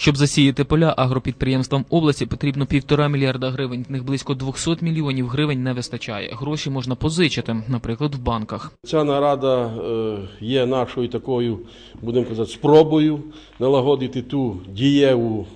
Щоб засіяти поля агропідприємствам області потрібно півтора мільярда гривень. В них близько 200 мільйонів гривень не вистачає. Гроші можна позичити, наприклад, в банках. Ця нарада е, є нашою такою, будемо казати, спробою налагодити ту дієву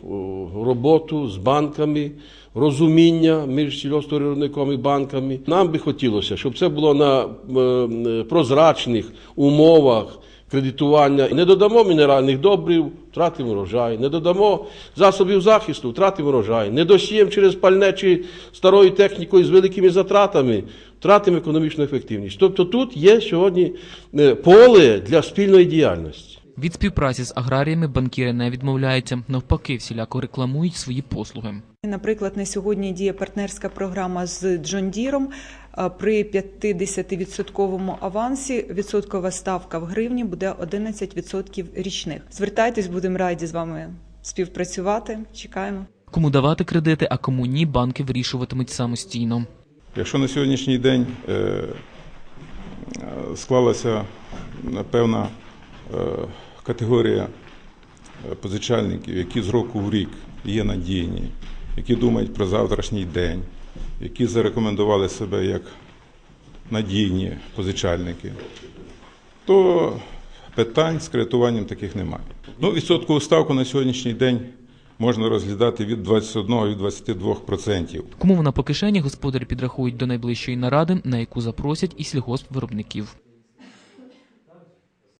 роботу з банками, розуміння між сільгоспвиробником і банками. Нам би хотілося, щоб це було на е, е, прозрачних умовах кредитування. Не додамо мінеральних добрив, втратимо урожай, не додамо засобів захисту, втратимо урожай, не досіємо через пальне чи старою технікою з великими затратами, втратимо економічну ефективність. Тобто тут є сьогодні е, поле для спільної діяльності. Від співпраці з аграріями банкіри не відмовляються. Навпаки, всіляко рекламують свої послуги. Наприклад, на сьогодні діє партнерська програма з Джон Діром. А При 50% авансі відсоткова ставка в гривні буде 11% річних. Звертайтесь, будемо раді з вами співпрацювати. Чекаємо. Кому давати кредити, а кому ні, банки вирішуватимуть самостійно. Якщо на сьогоднішній день е, склалася певна е, категорія е, позичальників, які з року в рік є надійні, які думають про завтрашній день, які зарекомендували себе як надійні позичальники, то питань з кредитуванням таких немає. Ну, відсоткову ставку на сьогоднішній день можна розглядати від 21 від 22%. Кому вона по кишені, господарі підрахують до найближчої наради, на яку запросять і сільгоспвиробників.